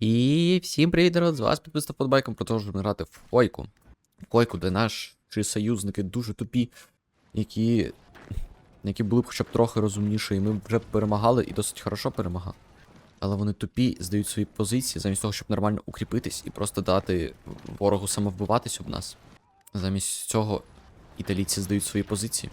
І всім привіт, народ, з вас підписав подбайком, продовжуємо грати в койку. В койку, де наші союзники дуже тупі, які, які були б хоча б трохи розумніші, і ми вже перемагали і досить хорошо перемагали. Але вони тупі, здають свої позиції, замість того, щоб нормально укріпитись і просто дати ворогу самовбиватись об нас. Замість цього італійці здають свої позиції.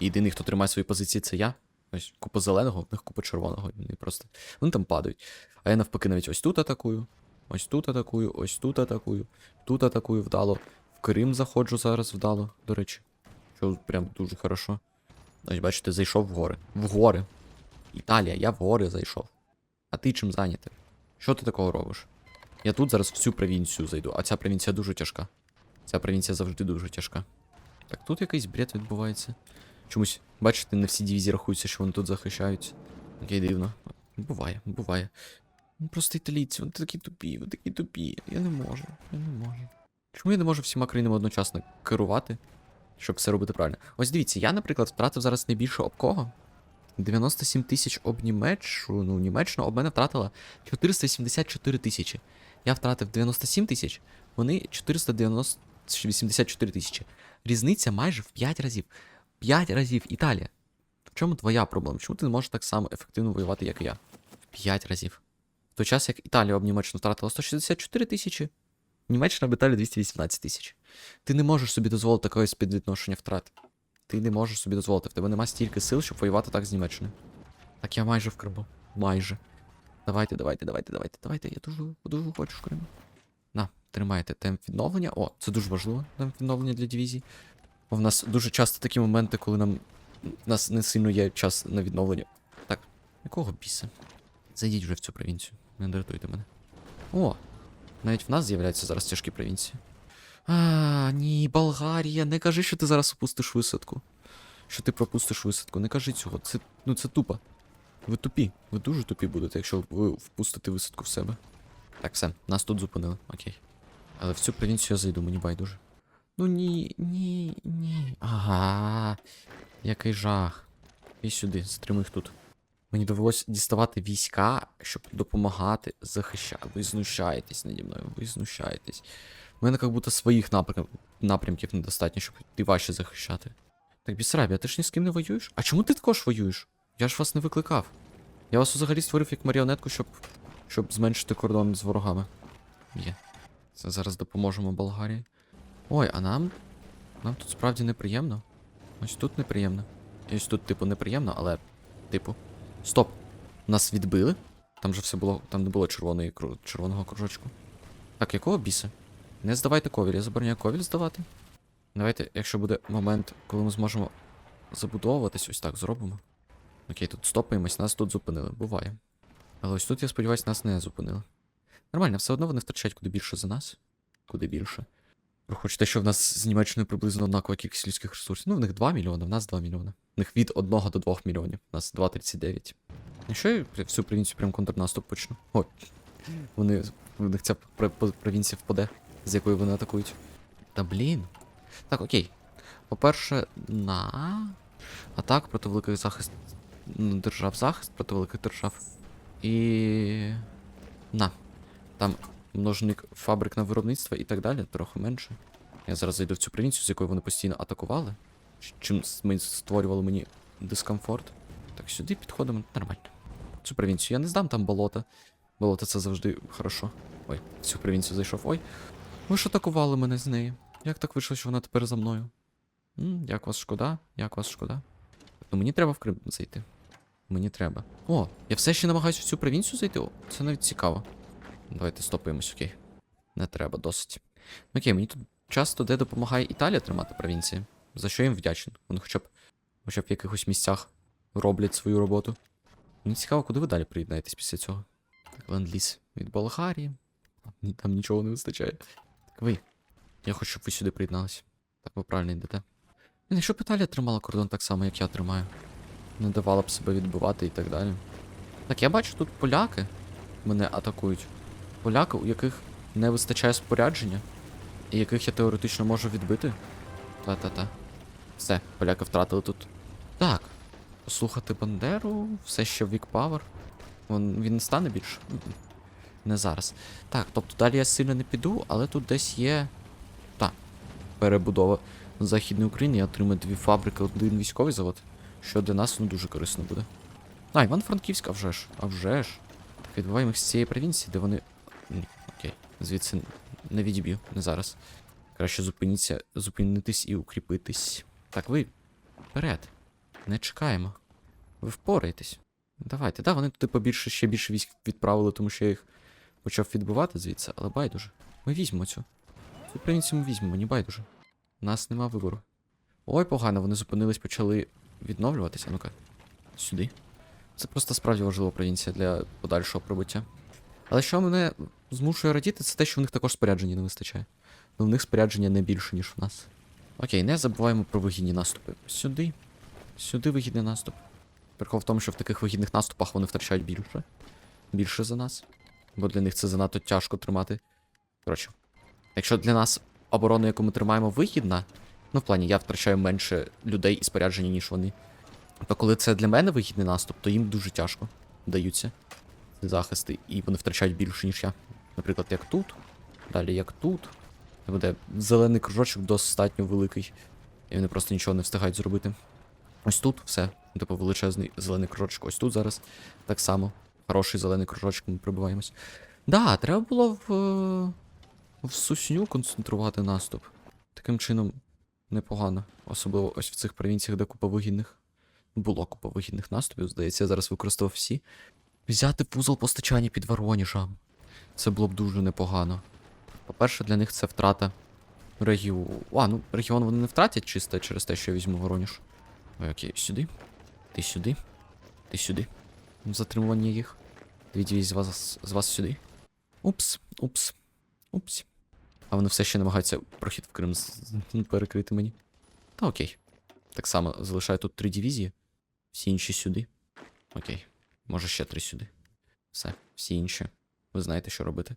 І єдиний, хто тримає свої позиції, це я. Ось купа зеленого, в них купа червоного. і просто. Вони там падають. А я навпаки навіть ось тут атакую, ось тут атакую, ось тут атакую, тут атакую вдало. В Крим заходжу зараз вдало, до речі. Що прям дуже хорошо. Ось, бачите, зайшов в гори. В гори. Італія, я в гори зайшов. А ти чим зайнятий? Що ти такого робиш? Я тут зараз всю провінцію зайду, а ця провінція дуже тяжка. Ця провінція завжди дуже тяжка. Так, тут якийсь бред відбувається. Чомусь, бачите, не всі дивізії рахуються, що вони тут захищаються. Окей, дивно. Буває, буває. Ну просто італійці, вони такі тупі, вони такі тупі. Я не можу, я не можу. Чому я не можу всіма країнами одночасно керувати, щоб все робити правильно? Ось дивіться, я, наприклад, втратив зараз найбільше об кого? 97 тисяч об Німеччину. Ну, Німеччина об мене втратила 484 тисячі. Я втратив 97 тисяч, вони 484 тисячі. Різниця майже в 5 разів. 5 разів Італія. В чому твоя проблема? Чому ти не можеш так само ефективно воювати, як я? В 5 разів. В той час, як Італія об Німеччину втратила 164 тисячі, Німеччина об Італію 218 тисяч. Ти не можеш собі дозволити такої співвідношення втрат. Ти не можеш собі дозволити. В тебе нема стільки сил, щоб воювати так з Німеччиною. Так я майже в Криму. Майже. Давайте, давайте, давайте, давайте, давайте. Я дуже, дуже хочу в Крим. На, тримайте темп відновлення. О, це дуже важливо, темп відновлення для дивізій. В нас дуже часто такі моменти, коли нам. Нас не сильно є час на відновлення. Так, якого біса? Зайдіть вже в цю провінцію. Не дратуйте мене. О! Навіть в нас з'являються зараз тяжкі провінції. А, ні, Болгарія, не кажи, що ти зараз опустиш висадку. Що ти пропустиш висадку. Не кажи цього. Це, ну це тупо. Ви тупі. Ви дуже тупі будете, якщо ви впустите висадку в себе. Так, все, нас тут зупинили, окей. Але в цю провінцію я зайду, мені байдуже. Ну ні, ні, ні. Ага. Який жах. І сюди, їх тут. Мені довелося діставати війська, щоб допомагати захищати. Ви знущаєтесь наді мною, ви знущаєтесь. У мене як будто своїх напрям... напрямків недостатньо, щоб ти ваші захищати. Так, Бісарабія, ти ж ні з ким не воюєш? А чому ти також воюєш? Я ж вас не викликав. Я вас взагалі створив як маріонетку, щоб. щоб зменшити кордон з ворогами. Є. Це зараз допоможемо Болгарії. Ой, а нам. Нам тут справді неприємно. Ось тут неприємно. І ось тут, типу, неприємно, але. Типу. Стоп! Нас відбили? Там же все було. Там не було червоної, червоного кружочку. Так, якого біса? Не здавайте ковіль, я забороняю ковіль здавати. Давайте, якщо буде момент, коли ми зможемо забудовуватись, ось так зробимо. Окей, тут стопаємось, нас тут зупинили. Буває. Але ось тут, я сподіваюся, нас не зупинили. Нормально, все одно вони втрачають куди більше за нас. Куди більше. Хоч те, що в нас з Німеччиною приблизно однакова кількість людських ресурсів. Ну, в них 2 мільйони, в нас 2 мільйони. В них від 1 до 2 мільйонів. У нас 2,39. І що я всю провінцію прям контрнаступ почну? О, вони, в них ця пр- пр- провінція впаде, з якої вони атакують. Та блін. Так, окей. По-перше, на. Атак проти великих захист. ну, Держав захист проти великих держав. І. На. Там множник фабрик на виробництво і так далі, трохи менше. Я зараз зайду в цю провінцію, з якої вони постійно атакували. Чим ми створювали мені дискомфорт. Так, сюди підходимо нормально. Цю провінцію я не здам, там болото. Болото це завжди хорошо. Ой, в цю провінцію зайшов. Ой. Ви ж атакували мене з неї. Як так вийшло, що вона тепер за мною? М, як вас шкода? Як вас шкода? Ну мені треба в Крим зайти. Мені треба. О, я все ще намагаюся в цю провінцію зайти. О, це навіть цікаво. Давайте стопаємось, окей. Не треба, досить. Ну, Окей, мені тут часто де допомагає Італія тримати провінції. За що їм вдячний. Вони хоча б хоча б в якихось місцях роблять свою роботу. Мені цікаво, куди ви далі приєднаєтесь після цього. Так, ленд-ліз від Болгарії. Там нічого не вистачає. Так ви. Я хочу, щоб ви сюди приєдналися. Так ви правильно йдете. Блін, Якщо б Італія тримала кордон так само, як я тримаю. Не давала б себе відбивати і так далі. Так, я бачу тут поляки мене атакують. Поляки, у яких не вистачає спорядження, і яких я теоретично можу відбити. Та-та-та. Все, поляки втратили тут. Так. Послухати Бандеру, все ще Вік Павер. Він, він не стане більше. Не зараз. Так, тобто далі я сильно не піду, але тут десь є. Так. Перебудова Західної України. Я отримаю дві фабрики, один військовий завод. Що для нас ну, дуже корисно буде. А, Іван-Франківська вже ж. А вже ж. Так, відбуваємо їх з цієї провінції, де вони. Звідси не відіб'ю, не зараз. Краще зупиніться, зупинитись і укріпитись. Так, ви. Вперед. Не чекаємо. Ви впораєтесь. Давайте, да, вони туди побільше ще більше військ відправили, тому що я їх почав відбивати звідси, але байдуже. Ми візьмемо цю. Цю провінцію ми візьмемо, мені байдуже. У нас нема вибору. Ой, погано, вони зупинились, почали відновлюватися. Ну-ка. Сюди. Це просто справді важлива провінція для подальшого прибуття. Але що мене змушує радіти, це те, що в них також спорядження не вистачає. Ну, в них спорядження не більше, ніж в нас. Окей, не забуваємо про вигідні наступи. Сюди. Сюди вигідний наступ. Прикол в тому, що в таких вигідних наступах вони втрачають більше. Більше за нас. Бо для них це занадто тяжко тримати. Коротше, якщо для нас оборона, яку ми тримаємо, вигідна, ну в плані я втрачаю менше людей і спорядження, ніж вони. То коли це для мене вигідний наступ, то їм дуже тяжко даються захисти, і вони втрачають більше, ніж я. Наприклад, як тут, далі як тут. Це буде зелений кружочок достатньо великий. І вони просто нічого не встигають зробити. Ось тут все. Типу величезний зелений кружочок. Ось тут зараз так само. Хороший зелений кружочок, ми прибуваємось. Да, треба було в. в сусню концентрувати наступ. Таким чином непогано. Особливо ось в цих провінціях, де купа вигідних. Було купа вигідних наступів, здається, я зараз використав всі. Взяти вузол постачання під Воронежем. Це було б дуже непогано. По-перше, для них це втрата регіону. А, ну регіон вони не втратять чисто через те, що я візьму Воронеж. Ой, окей, сюди. Ти сюди. Ти сюди. Затримування їх. Дві дивізії з вас, з вас сюди. Упс, упс. Упс. А вони все ще намагаються прохід в Крим з- перекрити мені. Та окей. Так само залишаю тут три дивізії. Всі інші сюди. Окей. Може ще три сюди. Все, всі інші. Ви знаєте, що робити.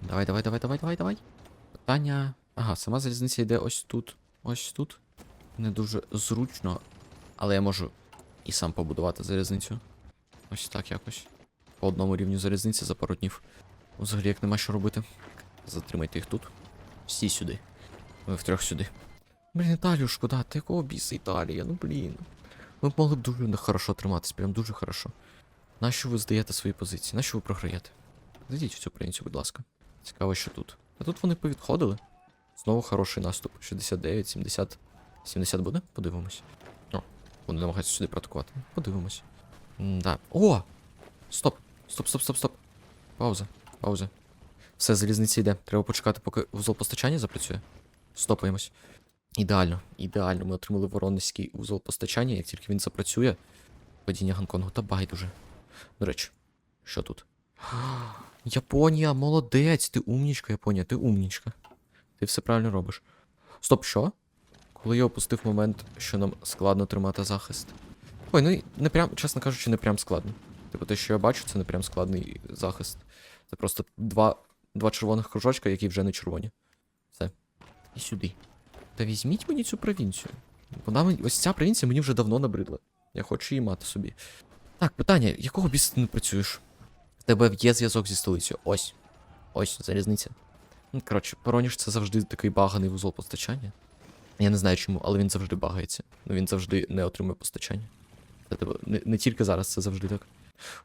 Давай, давай, давай, давай, давай, давай. Питання. Ага, сама залізниця йде ось тут. Ось тут. Не дуже зручно, але я можу і сам побудувати залізницю. Ось так якось. По одному рівню залізниці за пару днів. Взагалі як нема що робити. Затримайте їх тут. Всі сюди. Ви втрьох сюди. Блін, Італію шкода, ти якого біса Італія? Ну блін. Ми б могли б дуже хорошо триматись, прям дуже хорошо. Нащо ви здаєте свої позиції? Нащо ви програєте? Зайдіть в цю провінцію, будь ласка. Цікаво, що тут. А тут вони повідходили. Знову хороший наступ. 69, 70. 70 буде? Подивимось. О, вони намагаються сюди проатакувати. Подивимось. Да. О! Стоп! Стоп, стоп, стоп, стоп. Пауза. Пауза. Все, залізниця йде. Треба почекати, поки вузол постачання запрацює. Стопаємось. Ідеально, ідеально. Ми отримали воронезький вузол постачання. Як тільки він запрацює, падіння Гонконгу та байдуже. До речі, що тут? Японія, молодець! Ти умнічка, Японія, ти умнічка. Ти все правильно робиш. Стоп, що? Коли я опустив момент, що нам складно тримати захист. Ой, ну не прям, чесно кажучи, не прям складно. Типу, те, що я бачу, це не прям складний захист. Це просто два, два червоних кружочка, які вже не червоні. Все. І сюди. Та візьміть мені цю провінцію. Вона мені. Ось ця провінція мені вже давно набридла. Я хочу її мати собі. Так, питання, якого біса ти не працюєш? В тебе є зв'язок зі столицею. Ось. Ось, залізниця. Ну, коротше, Воронеж це завжди такий баганий вузол постачання. Я не знаю чому, але він завжди багається. Ну він завжди не отримує постачання. Це тебе не, не тільки зараз, це завжди так.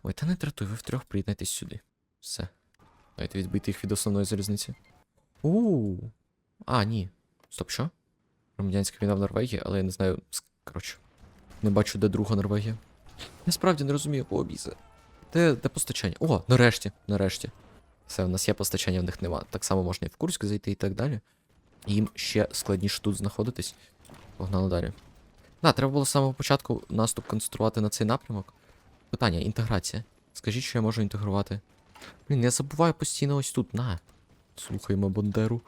Ой, та не дратуй, ви втрьох приєднайтесь сюди. Все. Давайте відбити їх від основної залізниці. у А, ні. Стоп, що? Громадянська війна в Норвегії, але я не знаю. Коротше. Не бачу, де друга Норвегія. Я справді не розумію, якого біса. Де, де постачання? О, нарешті, нарешті. Все, в нас є постачання, в них нема. Так само можна і в Курськ зайти і так далі. Їм ще складніше тут знаходитись. Погнали далі. Да, треба було з самого початку наступ концентрувати на цей напрямок. Питання, інтеграція. Скажіть, що я можу інтегрувати. Блін, я забуваю постійно ось тут. На. Слухаємо Бандеру.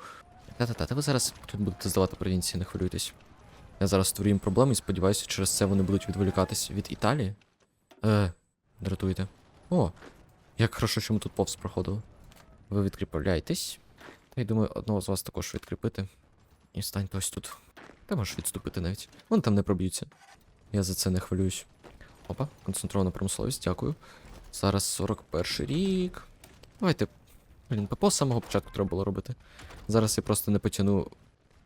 Та-та-та, та ви зараз тут будете здавати провінції, не хвилюйтесь. Я зараз створю їм проблеми і сподіваюся, через це вони будуть відволікатись від Італії. Е, дратуєте. О, як хорошо, що ми тут повз проходили. Ви відкріпляєтесь. Та й думаю, одного з вас також відкріпити. І станьте ось тут. Та можеш відступити навіть. Вони там не проб'ються. Я за це не хвилююсь. Опа, концентрована промисловість, дякую. Зараз 41 рік. Давайте Блін, ППО з самого початку треба було робити. Зараз я просто не потягну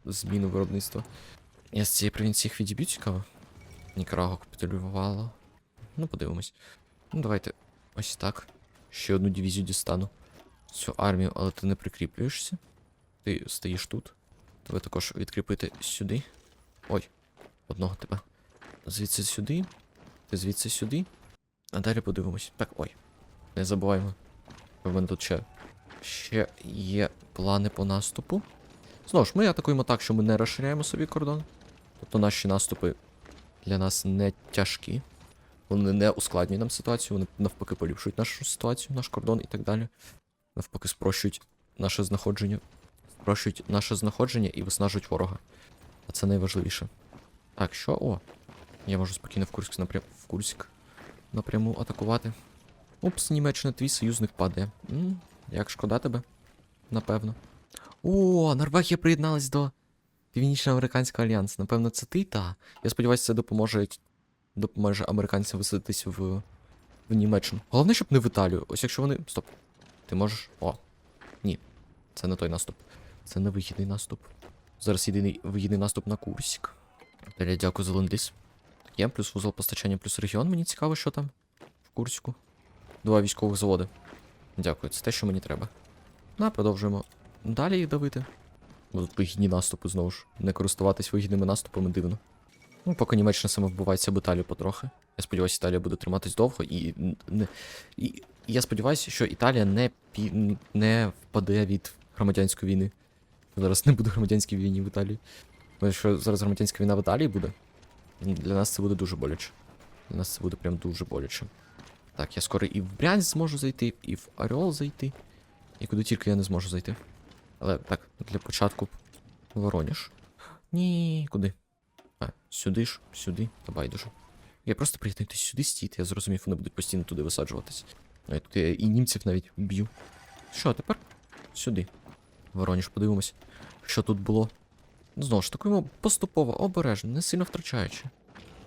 зміну виробництва. Я з цієї провінції їх відіб'ю цікаво. Нікарагуа капітулювала. Ну, подивимось. Ну, давайте ось так. Ще одну дивізію дістану. Цю армію, але ти не прикріплюєшся. Ти стоїш тут. Тебе також відкріпити сюди. Ой, одного тебе. Звідси сюди. Ти звідси сюди. А далі подивимось. Так, ой. Не забуваємо. У мене тут ще, ще є плани по наступу. Знову ж, ми атакуємо так, що ми не розширяємо собі кордон. Тобто наші наступи для нас не тяжкі. Вони не ускладнюють нам ситуацію, вони навпаки поліпшують нашу ситуацію, наш кордон і так далі. Навпаки, спрощують наше знаходження. Спрощують наше знаходження і виснажують ворога. А це найважливіше. Так, що? О. Я можу спокійно в Курськ напрям... в Курськ напряму атакувати. Упс, Німеччина, твій союзник падає. м як шкода тебе, напевно. О, Норвегія приєдналась до Північноамериканського альянсу. Напевно, це ти, та. Я сподіваюся, це допоможе, допоможе американцям висадитись в, в Німеччину. Головне, щоб не в Італію. Ось якщо вони. Стоп. Ти можеш. О. Ні. Це не той наступ. Це не вигідний наступ. Зараз єдиний вигідний наступ на Курсік. Далі дякую за ленд-ліз. Є, плюс вузол постачання, плюс регіон. Мені цікаво, що там в Курську. Два військових заводи. Дякую, це те, що мені треба. На, продовжуємо. Далі їх давити. Будуть вигідні наступи знову ж. Не користуватись вигідними наступами дивно. Ну, поки Німеччина саме вбивається об Італію потрохи. Я сподіваюся, Італія буде триматись довго і. Не... і... я сподіваюся, що Італія не пі... не впаде від громадянської війни. Зараз не буде громадянської війни в Італії. Бо якщо зараз громадянська війна в Італії буде, для нас це буде дуже боляче. Для нас це буде прям дуже боляче. Так, я скоро і в Брянськ зможу зайти, і в Орел зайти. І куди тільки я не зможу зайти. Але так, для початку Вороніж. Ні, куди? А, сюди ж, сюди, та байдуже. Я просто приєднуйтесь сюди стійте, я зрозумів, вони будуть постійно туди висаджуватись. А я тут я і німців навіть б'ю. Що, тепер? Сюди. Вороніж, подивимось, що тут було. Знову ж атакуємо поступово, обережно, не сильно втрачаючи.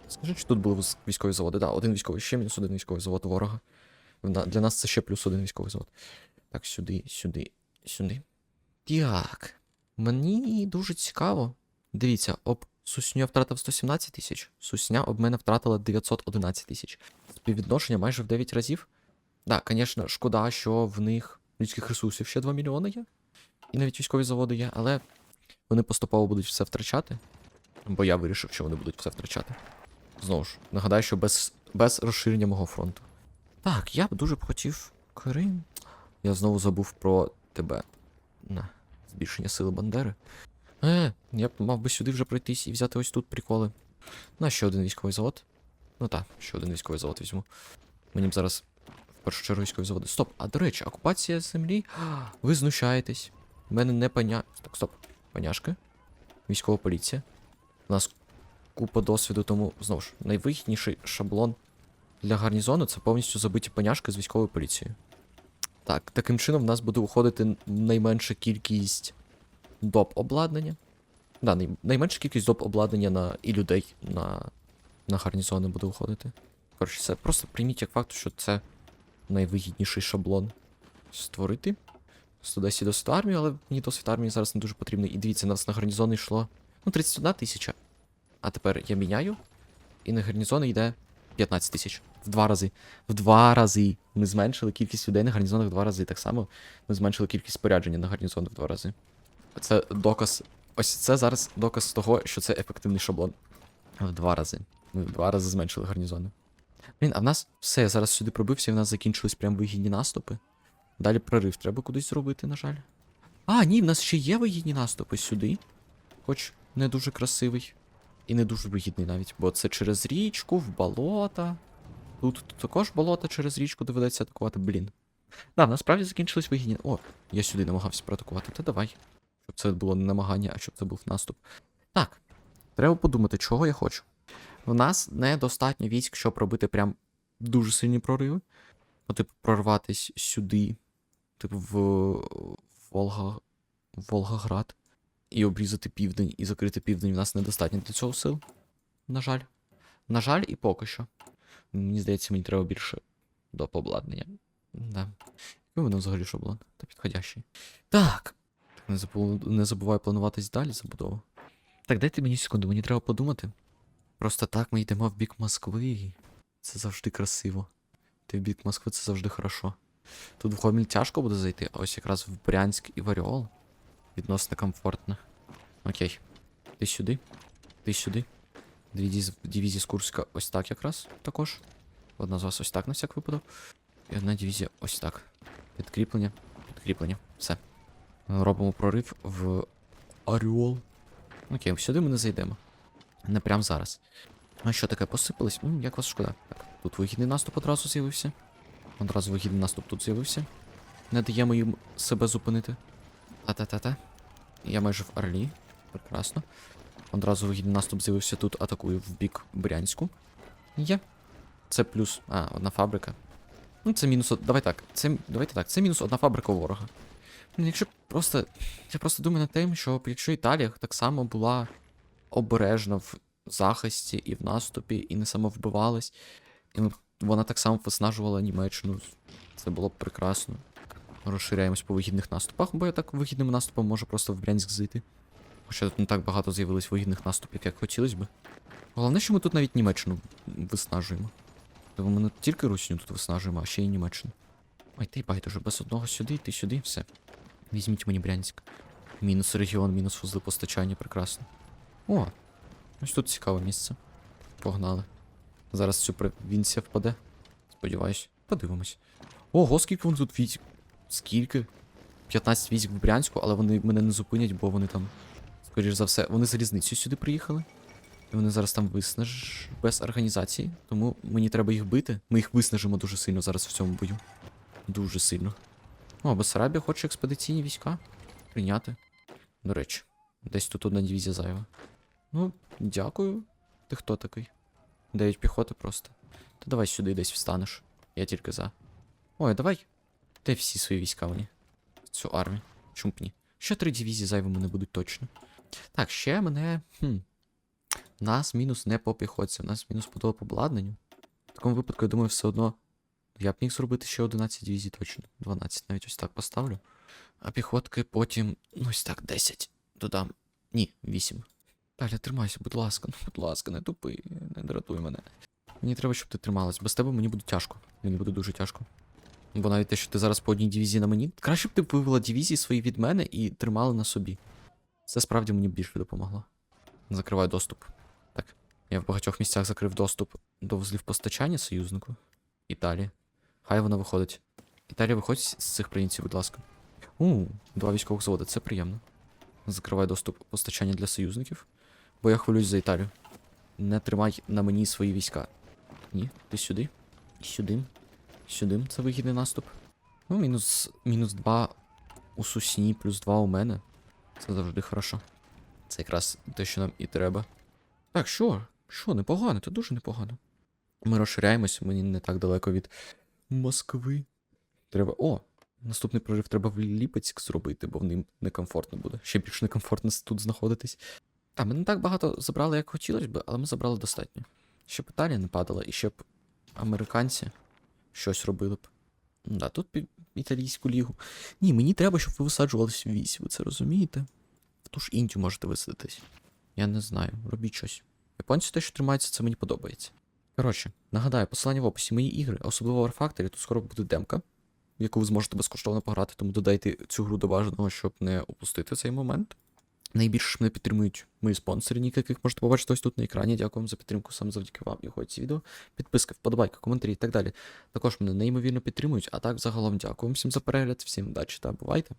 Скажіть, що тут були військові заводи. Да, один військовий, ще мінус один військовий завод ворога. Для нас це ще плюс один військовий завод. Так, сюди, сюди, сюди. Так. Мені дуже цікаво. Дивіться, об Сусню я втратив 117 тисяч. Сусня об мене втратила 911 тисяч. Співвідношення майже в 9 разів. Так, звісно, шкода, що в них людських ресурсів ще 2 мільйони є. І навіть військові заводи є, але вони поступово будуть все втрачати. Бо я вирішив, що вони будуть все втрачати. Знову ж, нагадаю, що без, без розширення мого фронту. Так, я б дуже б хотів Крим. Я знову забув про тебе. На, збільшення сили Бандери. Е, я б мав би сюди вже пройтись і взяти ось тут приколи. На ще один військовий завод. Ну так, ще один військовий завод візьму. Мені б зараз в першу чергу військові заводи. Стоп, а до речі, окупація землі. Ви знущаєтесь. У мене не паня. Так, стоп. Паняшки. Військова поліція. У нас купа досвіду, тому знову ж найвигідніший шаблон для гарнізону це повністю забиті паняшки з військовою поліцією. Так, таким чином в нас буде уходити найменша кількість доп обладнання. Да, найменша кількість доп обладнання на і людей на, на гарнізони буде уходити. Коротше, це просто прийміть як факт, що це найвигідніший шаблон створити. 110 досвід армії, але мені досвід армії зараз не дуже потрібний. І дивіться, нас на гарнізони йшло ну 31 тисяча. А тепер я міняю, і на гарнізони йде 15 тисяч. В два рази. В два рази. Ми зменшили кількість людей на гарнізонах в два рази. Так само ми зменшили кількість спорядження на гарнізони в два рази. Це доказ. Ось це зараз доказ того, що це ефективний шаблон. В два рази. Ми в два рази зменшили гарнізони. Блін, а в нас все, я зараз сюди пробився, і в нас закінчились прям вигідні наступи. Далі прорив треба кудись зробити, на жаль. А, ні, в нас ще є вигідні наступи сюди. Хоч не дуже красивий. І не дуже вигідний навіть, бо це через річку, в болота. Тут також болото через річку доведеться атакувати, блін. Да, в нас справді закінчились вигідні. О, я сюди намагався проатакувати. Та давай. Щоб це було не намагання, а щоб це був наступ. Так. Треба подумати, чого я хочу. В нас недостатньо військ, щоб робити прям дуже сильні прориви. Ну, типу, прорватись сюди, типу, в Волга... Волгоград. І обрізати південь, і закрити південь. В нас недостатньо для цього сил. На жаль. На жаль, і поки що. Мені здається, мені треба більше доп обладнання. Да. І воно взагалі шаблон. Та підходящий. Так. Не, забув, не забувай плануватись далі забудову. Так, дайте мені секунду, мені треба подумати. Просто так ми йдемо в бік Москви. Це завжди красиво. Ти в бік Москви це завжди хорошо. Тут в Гомель тяжко буде зайти, а ось якраз в Брянськ і в Оріол відносно комфортно. Окей. Ти сюди. Ти сюди. Дві дивізії з Курська ось так якраз також. Одна з вас ось так на всяк випадок. І одна дивізія ось так. Підкріплення. Підкріплення. Все. Робимо прорив в Оріол. Окей, сюди ми не зайдемо. Не прям зараз. А що таке посипались? М, як вас шкода. Так, тут вигідний наступ одразу з'явився. Одразу вигідний наступ тут з'явився. Не даємо їм себе зупинити. Та-та-та-та. Я майже в Орлі. Прекрасно. Одразу вигідний наступ з'явився тут, атакую в бік Брянську. Є. Це плюс. А, одна фабрика. Ну, це мінус. Давай так. Це... Давайте так, це мінус одна фабрика ворога. Ну, якщо просто. Я просто думаю над тим, що якщо Італія так само була обережна в захисті і в наступі, і не самовбивалась, і вона так само виснажувала Німеччину. Це було б прекрасно. Розширяємось по вигідних наступах, бо я так вигідним наступом можу просто в Брянськ зайти. Хоча тут не так багато з'явилось вигідних наступів, як хотілося б. Головне, що ми тут навіть Німеччину виснажуємо. Тому ми не тільки Русню тут виснажуємо, а ще й Німеччину. Ой, ти байдуже, без одного сюди, ти сюди, все. Візьміть мені Брянськ. Мінус регіон, мінус вузли постачання, прекрасно. О, ось тут цікаве місце. Погнали. Зараз цю провінція впаде. Сподіваюсь, подивимось. Ого, скільки вон тут військ. Скільки? 15 військ в Брянську, але вони мене не зупинять, бо вони там. Скоріш за все, вони залізницею сюди приїхали. І вони зараз там виснаж без організації. Тому мені треба їх бити. Ми їх виснажимо дуже сильно зараз в цьому бою. Дуже сильно. О, Бессарабія хоче експедиційні війська прийняти. До речі, десь тут одна дивізія зайва. Ну, дякую. Ти хто такий? Дев'ять піхоти просто. Та давай сюди десь встанеш. Я тільки за. Ой, давай. Де всі свої війська мені? Цю армію. Чумпні. Ще три дивізії зайвими не будуть точно. Так, ще мене. Хм. Нас мінус не по піхоті, у нас мінус по обладнанню. В такому випадку, я думаю, все одно. Я б міг зробити ще 11 дивізій точно. 12 навіть ось так поставлю. А піхотки потім. Ну ось так, 10. Додам. Ні, 8. Таля, тримайся, будь ласка, ну будь ласка, не тупи, не дратуй мене. Мені треба, щоб ти трималась. Без тебе мені буде тяжко. Мені буде дуже тяжко. Бо навіть те, що ти зараз по одній дивізії на мені. Краще б ти вивела дивізії свої від мене і тримала на собі. Це справді мені більше допомогло. Закриваю доступ. Так. Я в багатьох місцях закрив доступ до вузлів постачання союзнику. Італії. Хай вона виходить. Італія виходить з цих провінцій, будь ласка. У, два військових заводи, це приємно. Закривай доступ постачання для союзників. Бо я хвилююсь за Італію. Не тримай на мені свої війська. Ні, ти сюди. Сюди. Сюди. Це вигідний наступ. Ну, мінус, мінус 2 у сусні, плюс 2 у мене. Це завжди хорошо. Це якраз те, що нам і треба. Так, що? Що, непогано, це дуже непогано. Ми розширяємось, мені не так далеко від Москви. Треба. О! Наступний прорив треба в Ліпецьк зробити, бо в ним некомфортно буде. Ще більш некомфортно тут знаходитись. А, ми не так багато забрали, як хотілося б, але ми забрали достатньо. Щоб Італія не падала, і щоб американці щось робили б. Да, тут італійську лігу. Ні, мені треба, щоб ви висаджувались в вісь, ви це розумієте? В ту ж Індію можете висадитись. Я не знаю, робіть щось. Японці те, що тримаються, це мені подобається. Коротше, нагадаю, посилання в описі мої ігри, особливо в тут скоро буде демка, в яку ви зможете безкоштовно пограти, тому додайте цю гру до бажаного, щоб не упустити цей момент. Найбільше ж мене підтримують мої спонсори, ніки, яких можете побачити ось тут на екрані. Дякую вам за підтримку, саме завдяки вам і ці відео. Підписки, вподобайки, коментарі і так далі. Також мене неймовірно підтримують, а так загалом дякую всім за перегляд, всім удачі та бувайте!